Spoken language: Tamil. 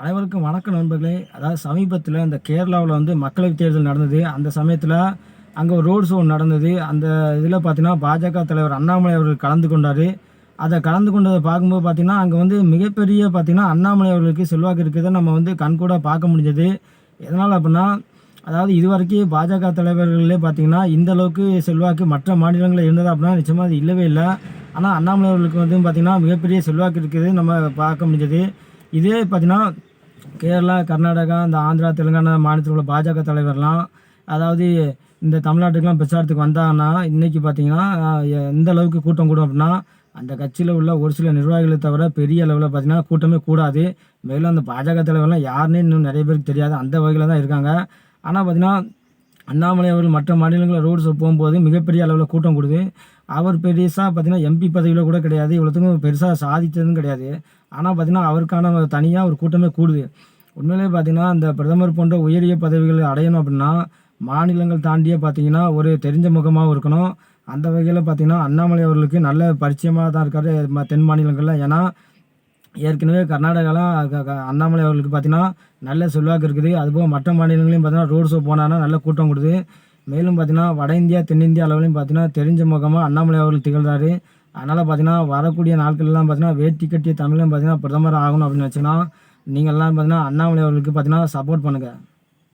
அனைவருக்கும் வணக்கம் நண்பர்களே. அதாவது சமீபத்தில் இந்த கேரளாவில் வந்து மக்களவைத் தேர்தல் நடந்தது. அந்த சமயத்தில் அங்கே ஒரு ரோடு ஷோ நடந்தது. அந்த இதில் பார்த்தீங்கன்னா பாஜக தலைவர் அண்ணாமலை அவர்கள் கலந்து கொண்டார். அதை கலந்து கொண்டதை பார்க்கும்போது பார்த்தீங்கன்னா அங்கே வந்து மிகப்பெரிய பார்த்திங்கன்னா அண்ணாமலை அவர்களுக்கு செல்வாக்கு இருக்கிறத நம்ம வந்து கண்கூட பார்க்க முடிஞ்சது. எதனால் அப்படின்னா அதாவது இதுவரைக்கும் பாஜக தலைவர்களே பார்த்தீங்கன்னா இந்த அளவுக்கு செல்வாக்கு மற்ற மாநிலங்களில் இருந்தது அப்படின்னா நிச்சயமாக அது இல்லவே இல்லை. ஆனால் அண்ணாமலை அவர்களுக்கு வந்து பார்த்திங்கன்னா மிகப்பெரிய செல்வாக்கு இருக்குது நம்ம பார்க்க முடிஞ்சது. இதே பார்த்திங்கன்னா கேரளா கர்நாடகா இந்த ஆந்திரா தெலுங்கானா மாநிலத்தில் உள்ள பாஜக தலைவர்லாம் அதாவது இந்த தமிழ்நாட்டுக்கெலாம் பிரச்சாரத்துக்கு வந்தாங்கன்னா இன்றைக்கி பார்த்தீங்கன்னா எந்த அளவுக்கு கூட்டம் கூடும் அப்படின்னா அந்த கட்சியில் உள்ள ஒரு சில நிர்வாகிகளை தவிர பெரிய அளவில் பார்த்தீங்கன்னா கூட்டமே கூடாது. மேலும் அந்த பாஜக தலைவர்லாம் யாருன்னு இன்னும் நிறைய பேருக்கு தெரியாது. அந்த வகையில் தான் இருக்காங்க. ஆனால் பார்த்தீங்கன்னா அண்ணாமலை அவர்கள் மற்ற மாநிலங்களில் ரோடு போகும்போது மிகப்பெரிய அளவில் கூட்டம் கொடுது. அவர் பெருசாக பார்த்தீங்கன்னா எம்பி பதவியில் கூட கிடையாது. இவ்வளோத்துக்கும் பெருசாக சாதித்ததும் கிடையாது. ஆனால் பார்த்தீங்கன்னா அவருக்கான தனியாக ஒரு கூட்டமே கூடுது. உண்மையிலேயே பார்த்தீங்கன்னா இந்த பிரதமர் போன்ற உயரிய பதவிகளை அடையணும் அப்படின்னா மாநிலங்கள் தாண்டியே பார்த்தீங்கன்னா ஒரு தெரிஞ்ச முகமாகவும் இருக்கணும். அந்த வகையில் பார்த்தீங்கன்னா அண்ணாமலை அவர்களுக்கு நல்ல பரிச்சயமாக தான் இருக்கார் தென் மாநிலங்களில். ஏன்னா ஏற்கனவே கர்நாடகாலாம் அண்ணாமலை அவர்களுக்கு பார்த்தீங்கன்னா நல்ல செல்வாக்கு இருக்குது. அதுபோக மற்ற மாநிலங்களையும் பார்த்தீங்கன்னா ரோடு ஷோ போனான்னா நல்ல கூட்டம் கொடுது மேலும் பார்த்தீங்கன்னா வட இந்தியா தென்னிந்தியா அளவுலையும் பார்த்தீங்கன்னா தெரிஞ்ச முகமாக அண்ணாமலை அவர்கள் திகழ்றாரு. அதனால் பார்த்தீங்கன்னா வரக்கூடிய நாட்கள்லாம் பார்த்தீங்கன்னா வேட்டி கட்டிய தமிழன் பார்த்தீங்கன்னா பிரதமர் ஆகணும் அப்படின்னு நினச்சிங்கன்னா நீங்கள்லாம் பார்த்தீங்கன்னா அண்ணாமலை அவர்களுக்கு பார்த்தீங்கன்னா சப்போர்ட் பண்ணுங்கள்